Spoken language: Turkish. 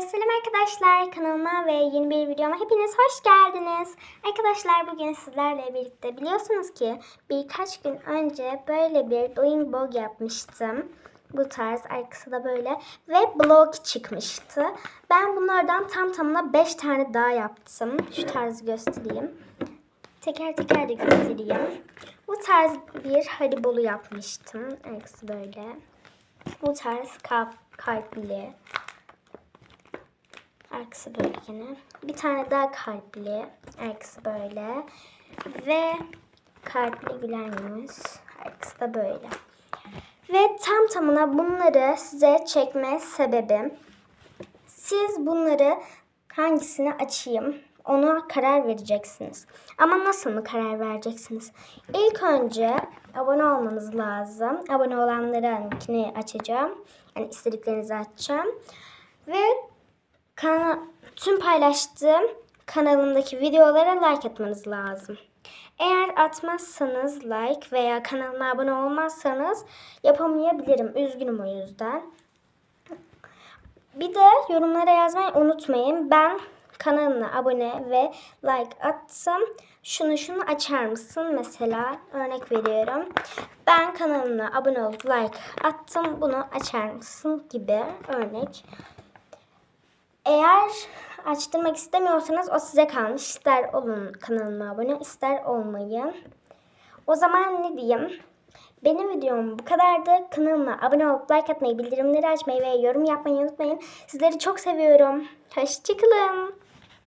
Selam arkadaşlar kanalıma ve yeni bir videoma hepiniz hoş geldiniz. Arkadaşlar bugün sizlerle birlikte biliyorsunuz ki birkaç gün önce böyle bir doing bog yapmıştım. Bu tarz arkası da böyle ve blog çıkmıştı. Ben bunlardan tam tamına 5 tane daha yaptım. Şu tarzı göstereyim. Teker teker de göstereyim. Bu tarz bir haribolu yapmıştım. Arkası böyle. Bu tarz kalp, kalpli. Arkası böyle. Bir tane daha kalpli. Arkası böyle. Ve kalpli gülen yüz. Arkası da böyle. Ve tam tamına bunları size çekme sebebim. Siz bunları hangisini açayım ona karar vereceksiniz. Ama nasıl mı karar vereceksiniz? İlk önce abone olmanız lazım. Abone olanlarınkini açacağım. Yani istediklerinizi açacağım. Ve kana tüm paylaştığım kanalımdaki videolara like atmanız lazım. Eğer atmazsanız like veya kanalıma abone olmazsanız yapamayabilirim. Üzgünüm o yüzden. Bir de yorumlara yazmayı unutmayın. Ben kanalına abone ve like atsam şunu şunu açar mısın? Mesela örnek veriyorum. Ben kanalına abone olup like attım bunu açar mısın gibi örnek. Eğer açtırmak istemiyorsanız o size kalmış. İster olun kanalıma abone ister olmayın. O zaman ne diyeyim? Benim videom bu kadardı. Kanalıma abone olup like atmayı, bildirimleri açmayı ve yorum yapmayı unutmayın. Sizleri çok seviyorum. Hoşçakalın.